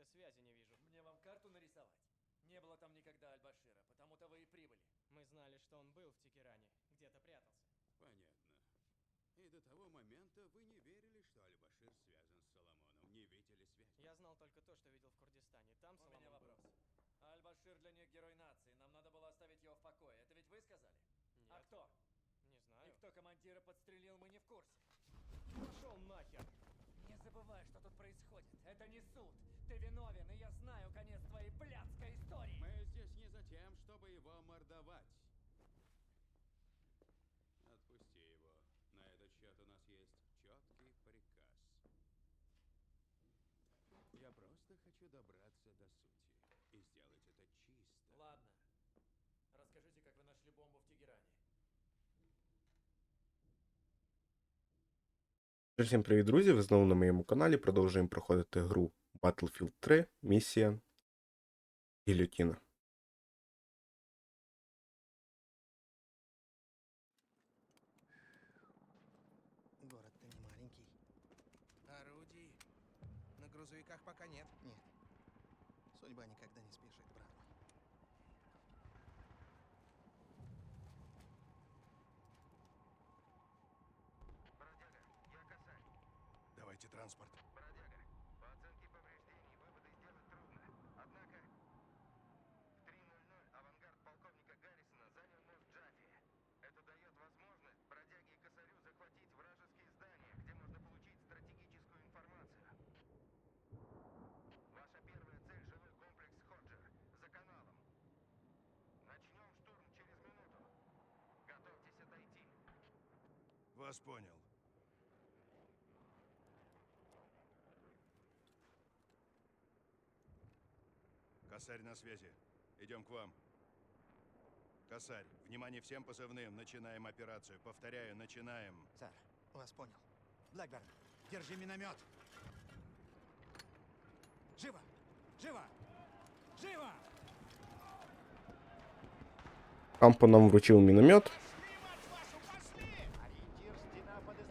Как-то связи не вижу. Мне вам карту нарисовать? Не было там никогда Аль-Башира, потому-то вы и прибыли. Мы знали, что он был в Тегеране, где-то прятался. Понятно. И до того момента вы не верили, что Аль-Башир связан с Соломоном. Не видели связь. Я знал только то, что видел в Курдистане. Там У Соломон меня был. вопрос. Аль-Башир для них герой нации. Нам надо было оставить его в покое. Это ведь вы сказали? А Нет, кто? не И знаю. кто командира подстрелил, мы не в курсе. Пошел нахер! Не забывай, что тут происходит. Это не суд. Ты виновен, и я знаю конец твоей блядской истории. Мы здесь не за тем, чтобы его мордовать. Отпусти его. На этот счет у нас есть четкий приказ. Я просто хочу добраться до сути и сделать это чисто. Ладно. Расскажите, как вы нашли бомбу в Тегеране. Всім привіт, друзі! Ви знову на моєму каналі. Продовжуємо проходити гру Battlefield 3, місія Гільотіна. Вас понял. Косарь на связи. Идем к вам. Косарь, внимание всем позывным. Начинаем операцию. Повторяю, начинаем. Сэр, вас понял. Блэкберн, держи миномет. Живо! Живо! Живо! Кампо нам вручив міномет,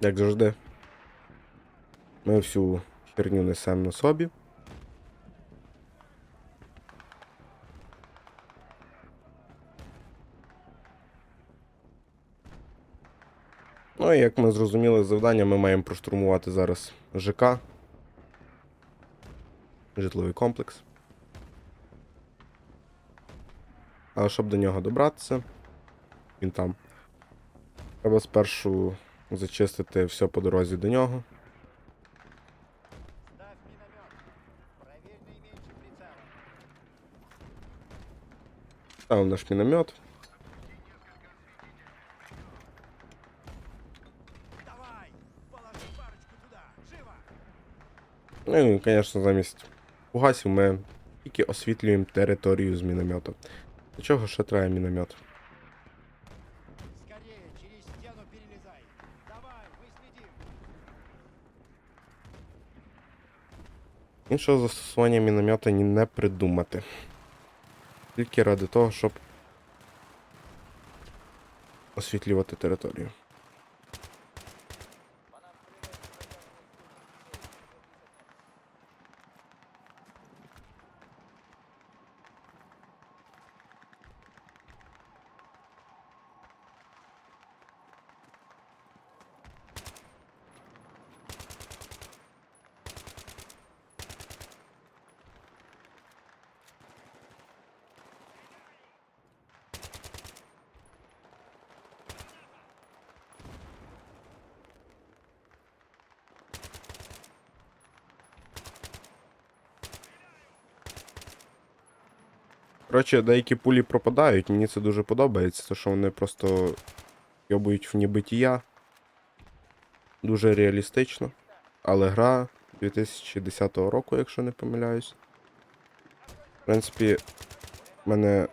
як завжди. Ми всю херню несемо на собі. Ну і як ми зрозуміли завдання, ми маємо проштурмувати зараз ЖК. Житловий комплекс. Але щоб до нього добратися, він там. Треба спершу зачистити все по дорозі до нього. Ставив наш міномет. Ну і, звісно, замість фугасів ми тільки освітлюємо територію з міномета. Для чого ще треба міномет? Скорее, через стену перелезай! Давай, мы следим! Іншого застосування міномета не придумати. Тільки ради того, щоб освітлювати територію. Коротше, деякі пулі пропадають, мені це дуже подобається, то що вони просто йобують в небитія. Дуже реалістично. Але гра 2010 року, якщо не помиляюсь. В принципі, в мене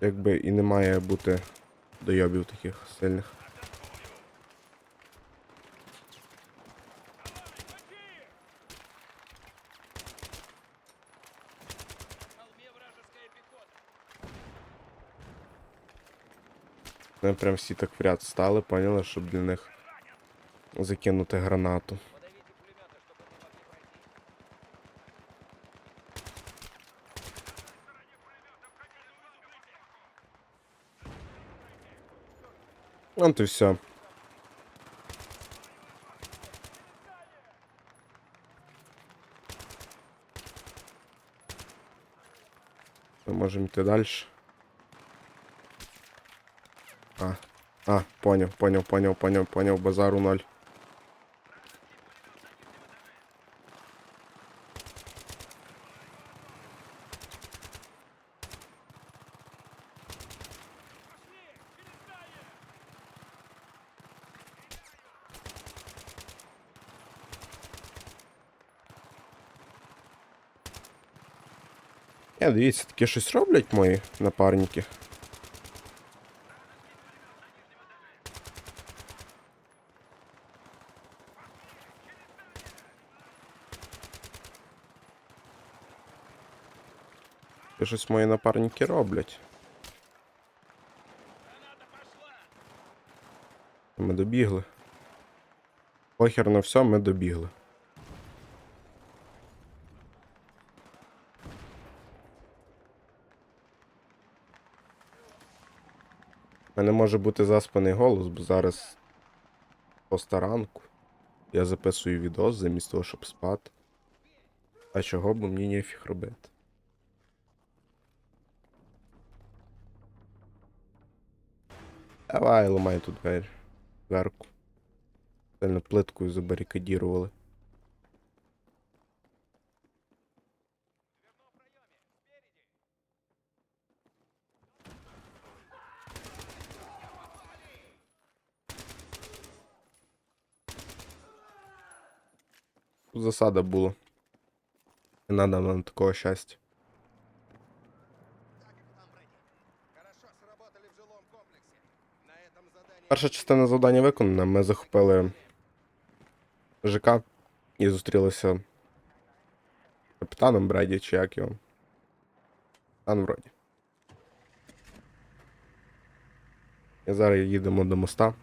якби і не має бути дойобів таких сильних. Вони прям всі так в ряд стали, поняли, щоб для них закинути гранату. От і все. Ми можемо йти далі. А, поняв, поняв, поняв, поняв, поняв, базару ноль. Дивіться, таке щось роблять мої напарники. Щось мої напарники роблять. Ми добігли. Похер на все, ми добігли. У мене може бути заспаний голос, бо зараз постаранку. Я записую відос замість того, щоб спати. А чого б мені ніфіг робити? Давай, ламай тут двері. Дверку. Сильно плиткою забарикадірували. Засада була. Не надо нам такого щастя. Перша частина завдання виконана. Ми захопили ЖК і зустрілися з капітаном Бреді, чи як його. Капітан вроді. І зараз їдемо до моста.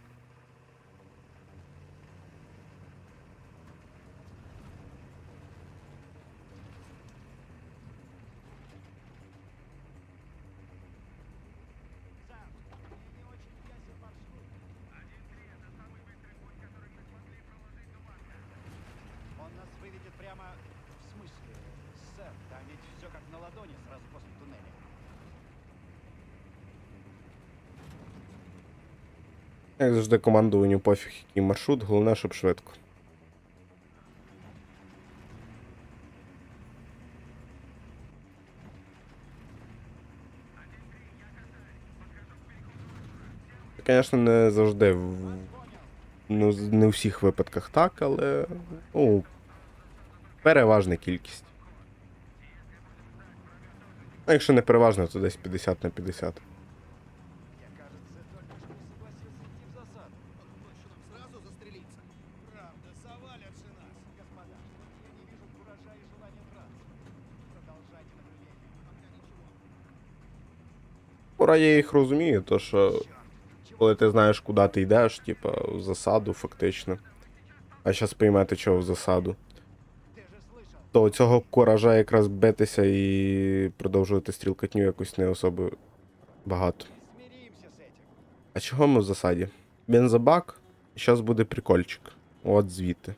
Як завжди командуванню пофіг який маршрут, головне, щоб швидко. Звісно, не завжди ну, не у всіх випадках так, але ну, переважна кількість. А якщо не переважна, то десь 50 на 50. ничего. Ура, я їх розумію, то що коли ти знаєш, куди ти йдеш, типа в засаду, фактично. А зараз поймете, чого в засаду. Ты же слышал? То цього куража якраз битися і продовжувати стрілкатню якось не особо багато. Смиримся с этим. А чого ми в засаді? Бензобак, і зараз буде прикольчик. От звідти.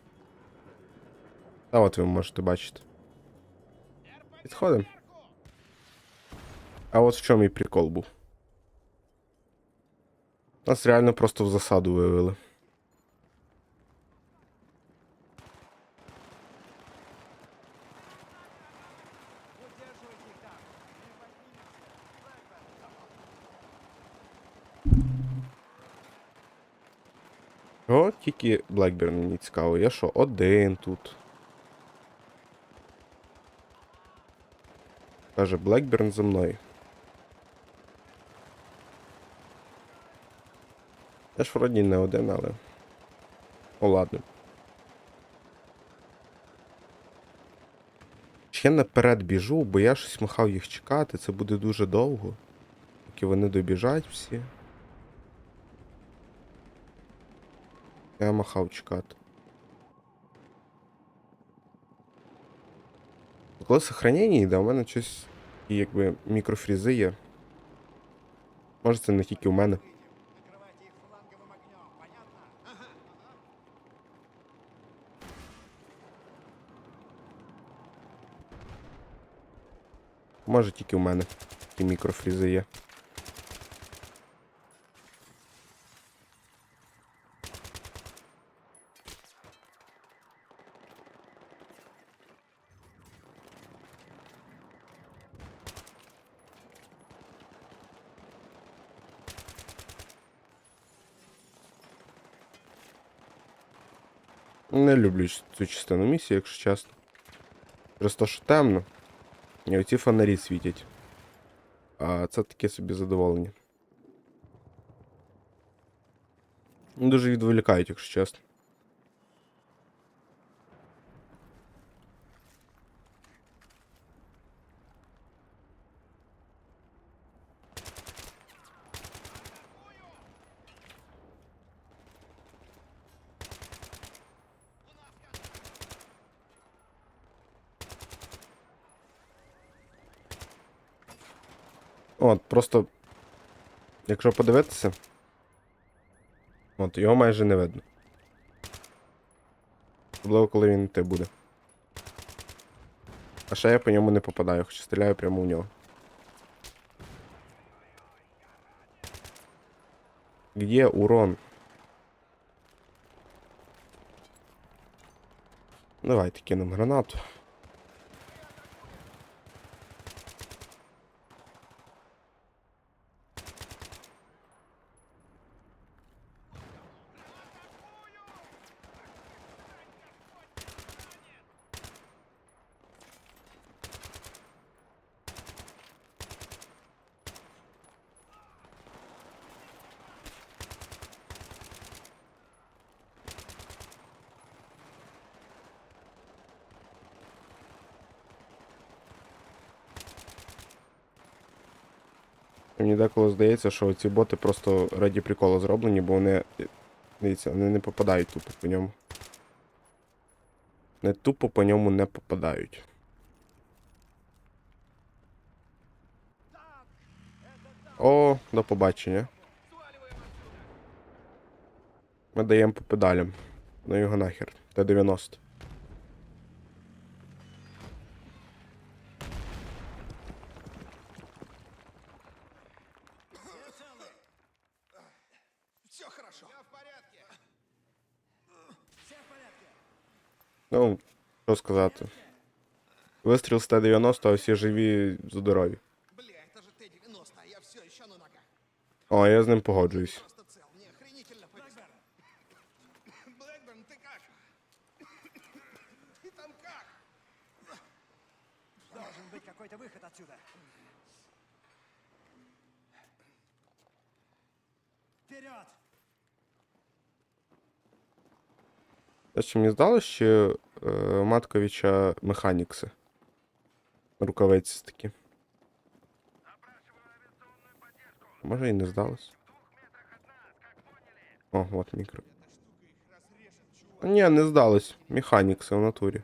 Та от ви можете бачити. Підходимо. А от в чому і прикол був. Нас реально просто в засаду вивели. О, тільки Блекберн мені цікаво. Я що, один тут. Каже, Блекберн за мною. Я ж вроді не один, але. О, ладно. Ще наперед біжу, бо я щось махав їх чекати, це буде дуже довго. Поки вони добіжать всі. Я махав чекати. Коли сохранення йде, у мене щось і якби мікрофрізи є. Може це не тільки у мене. Може тільки в мене такі мікрофрізи є. Не люблю цю частину місії, якщо чесно. Просто що темно. І оці фонарі світять. А це таке собі задоволення. Дуже відволікають, якщо чесно. От, просто. Якщо подивитися. От, його майже не видно. Особливо, коли він йти буде. А ще я по ньому не попадаю, хоча стріляю прямо в нього. Где урон? Давайте кинемо гранату. Мені деколи здається, що ці боти просто раді приколу зроблені, бо вони. Дивіться, вони не попадають тупо по ньому. Не тупо по ньому не попадають. О, до побачення. Ми даємо по педалям. Ну його нахер. Т-90. Все хорошо. Я в порядке. Ну, що сказати. Вистріл з Т-90, а всі живі, здорові. Бля, це ж Т-90, а я все еще на ногах. О, я з ним погоджуюсь. Те, що мені здалося, що е, Матковича Механікси. Рукавиці такі. Може і не здалось. О, от мікро. Ні, не здалось. Механікси в натурі.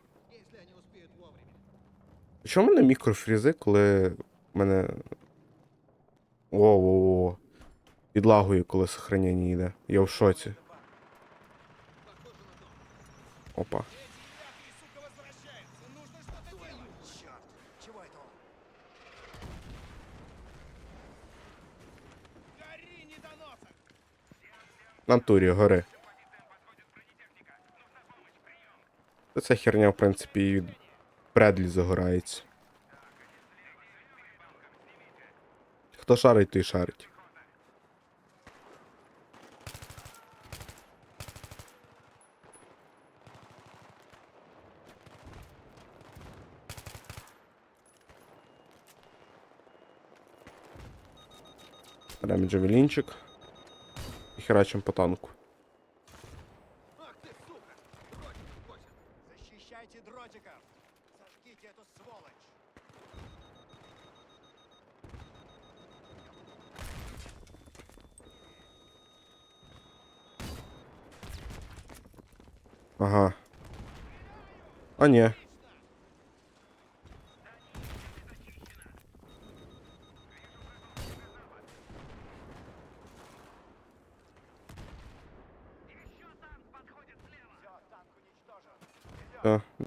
Чому в мене мікрофрізи, коли мене. О-о-о. Підлагує, коли сохранення йде. Я в шоці. Опа. это он? Гори, Ця херня, в принципі, і від Бредлі загорається. Хто шарить, той шарить. Беремо джавелінчик. І херачим по танку. Ах ты, сука! Дротик косит. Защищайте дротиков! Сожгите эту сволочь! Ага. А ні.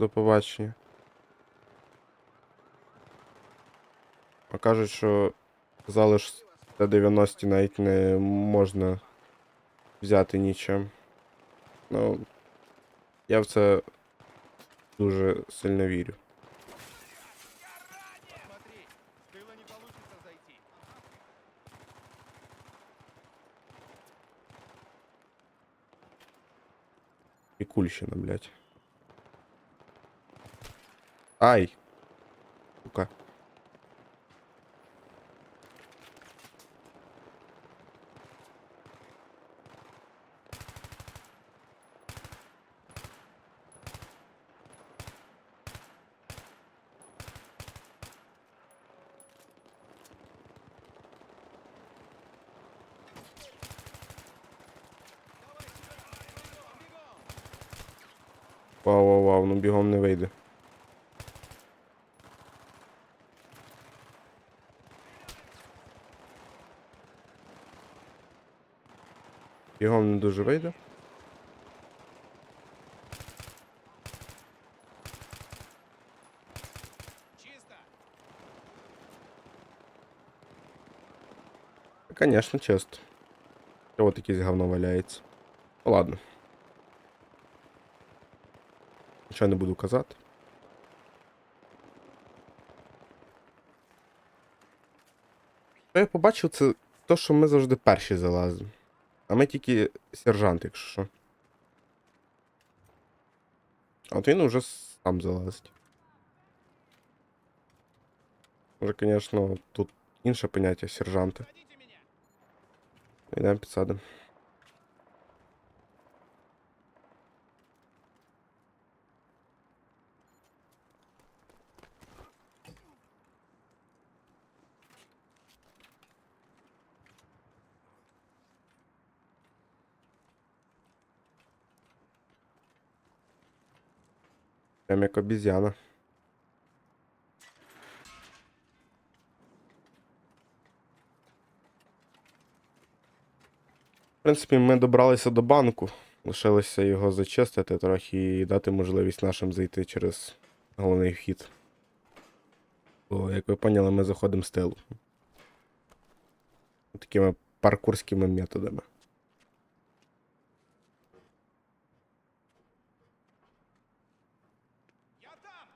до побачення. А кажуть, що казали, що Т-90 навіть не можна взяти нічим. Ну, я в це дуже сильно вірю. Посмотри, с тыла не получится зайти. І кульщина, блядь. Ai. Tocar. Бігом не дуже вийде. Конечно, чисто. Вот якесь говно валяється. Ну ладно. Нічого не буду казати. Що я побачив, це то, що ми завжди перші залазимо. А ми тільки сержант, якщо що. А от він уже сам залазить. Може, звісно, тут інше поняття сержанти. Садите меня. Йдемо підсадимо. Прям як обіз'яна. В принципі, ми добралися до банку. Лишилося його зачистити трохи і дати можливість нашим зайти через головний вхід. Бо, як ви поняли, ми заходимо з тилу. Такими паркурськими методами. Я там.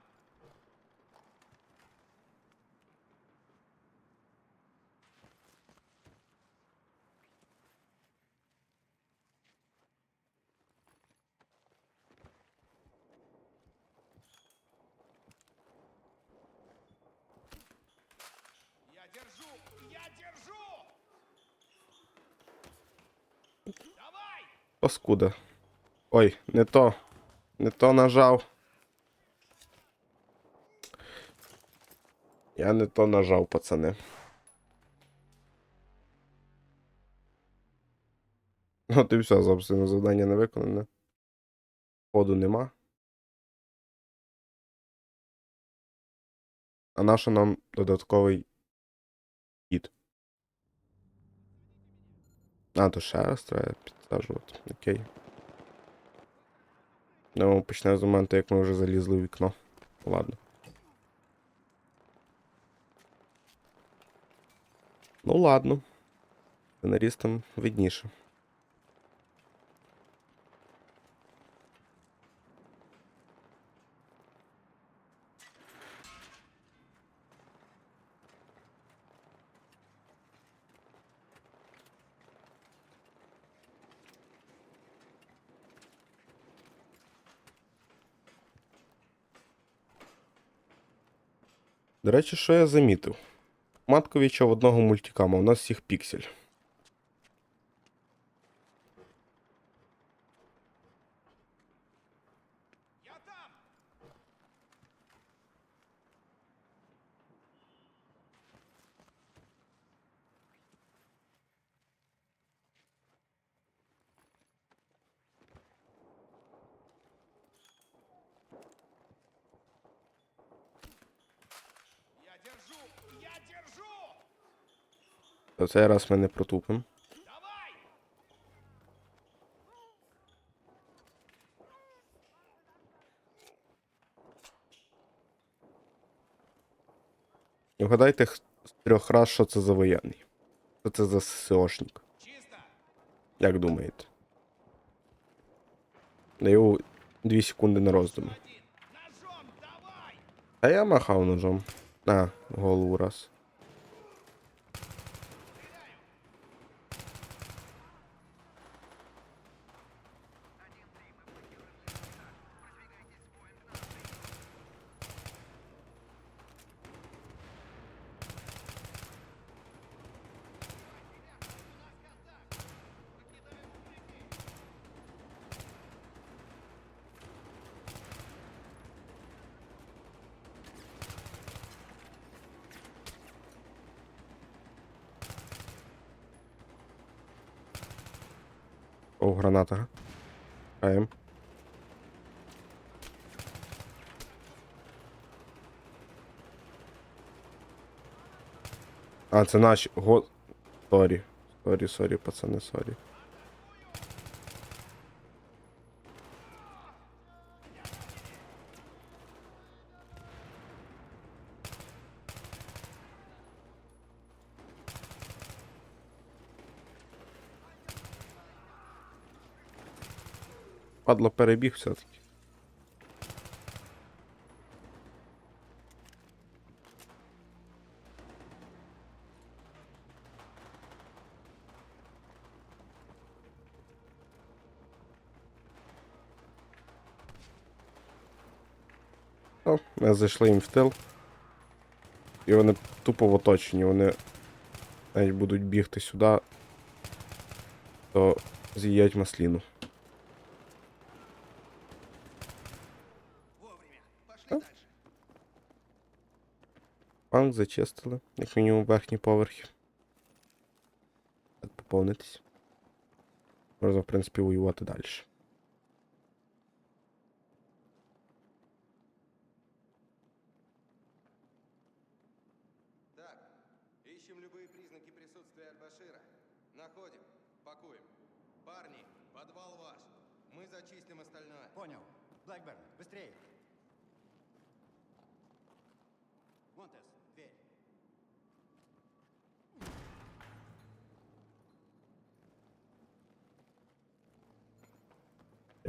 Я держу. Я держу. Давай. Паскуда. Ой, не то. Не то нажав. Я не то нажав, пацани. От і все, собственно, завдання не виконане. Ходу нема. А на що нам додатковий хід? А, то ще раз треба підсаджувати. Окей. Ну, почне з моменту, як ми вже залізли в вікно. Ладно. Ну ладно. Сценаристам видніше. До речі, що я замітив? Матковича в одного мультикама, у нас всіх піксель. Я там. Я держу. Я держу. То цей раз ми не протупимо. Вгадайте, х- трьох раз, що це за воєнний. Що це за ССОшник. Як думаєте? Даю 2 секунди на роздуми. А я махав ножом. На, голову раз. О, граната. АМ. А, це наші. Го. Сорі. Сорі, сорі, пацани, сорі. Падло перебіг все-таки. О, ми зайшли їм в тил. І вони тупо в оточенні, вони навіть будуть бігти сюди, то з'їдять масліну. Банк зачистили, як мінімум верхні поверхи. Так поповнитись. Можна, в принципі, воювати далі. Так, ищем любые признаки присутствия Аль-Башира. Находим, пакуем. Парни, подвал ваш. Мы зачистим остальное. Понял. Блэкберн, быстрее!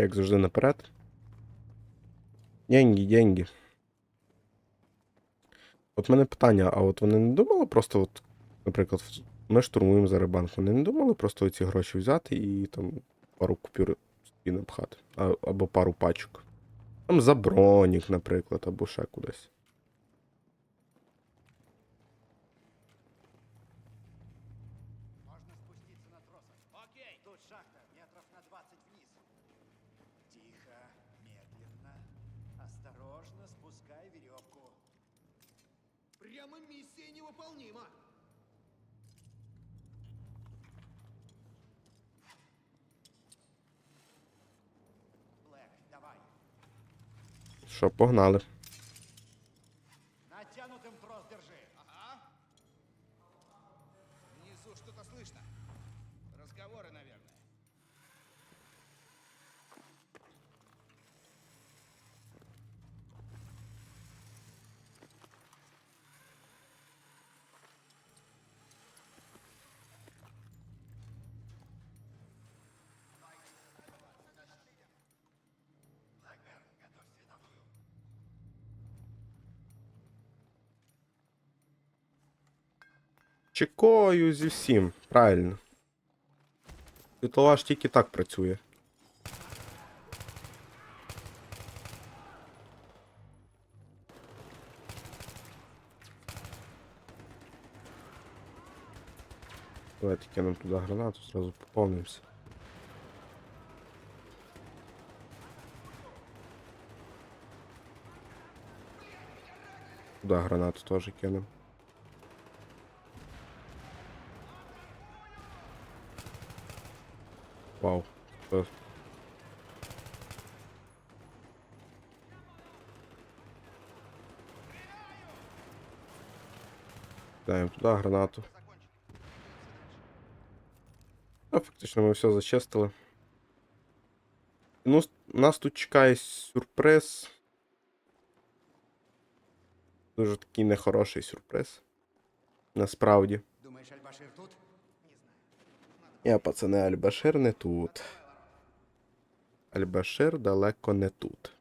Як завжди наперед. Деньги, деньги. От мене питання, а от вони не думали просто, от, наприклад, ми штурмуємо зараз банк. Вони не думали просто ці гроші взяти і там пару купюр собі напхати. Або пару пачок. Там за бронік, наприклад, або ще кудись. Прямо миссия невыполнима. Блэк, давай. Що, погнали. Чекою зі всім, правильно. Світлова тільки так працює. Давайте кинемо туди гранату, зразу поповнимося. Туди гранату теж кинемо. Це... Даємо туди гранату. А, фактично ми все зачистили. Ну, нас тут чекає сюрприз. Дуже такий нехороший сюрприз. Насправді. Думаешь, Аль-Башир тут? Я, пацани, Альбашир не тут. Альбашир далеко не тут.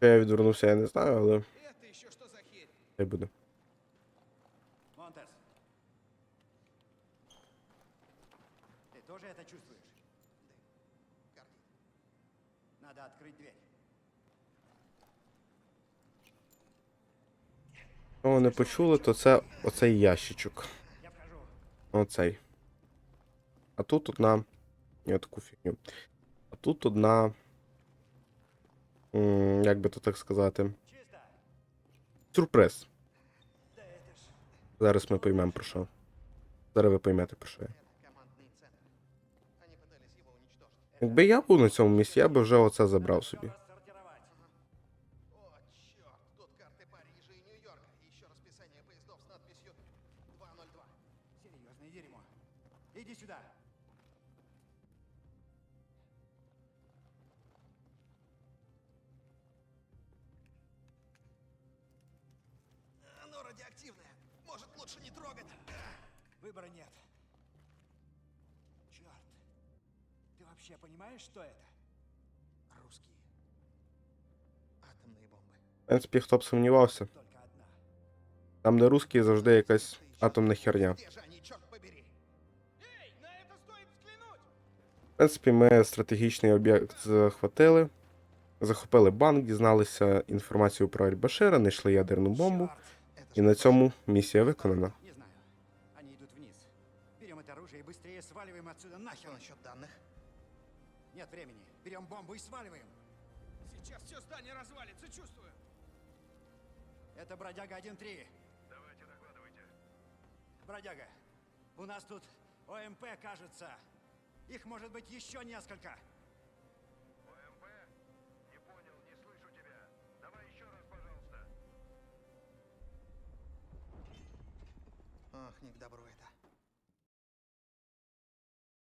Я відвернувся, я не знаю, але Це буде. Кого не почули, то це оцей ящичок. Я вхожу. Оцей. А тут одна. Ні, таку фігню. А тут одна. м, Як би то так сказати. Чисто! Сюрприз. Да это ж... Зараз ми поймемо про що. Зараз ви поймете про що я. Командный центр. Они пытались его уничтожить. Якби я був на цьому місці, я би вже оце забрав Всё собі. вообще понимаешь, что это? Русские. Атомные бомбы. В принципі, хто б сумнівався. Только одна. Там, де русські, завжди якась атомна херня. Где же они, черт побери? Эй, на это стоит взглянуть! В принципі, ми стратегічний об'єкт захватили. Захопили банк, дізналися інформацію про Аль-Башира, знайшли ядерну бомбу. Черт. Это І ж на точно. цьому місія виконана. Не знаю. Они идут вниз. Берем это оружие и быстрее сваливаем отсюда А нахер. что насчет данных? Нет времени. Берем бомбу и сваливаем. Сейчас все здание развалится, чувствую. Это бродяга 1-3. Давайте докладывайте. Бродяга, у нас тут ОМП, кажется. Их может быть еще несколько. ОМП? Не понял, не слышу тебя. Давай еще раз, пожалуйста. Ах, не к добру это.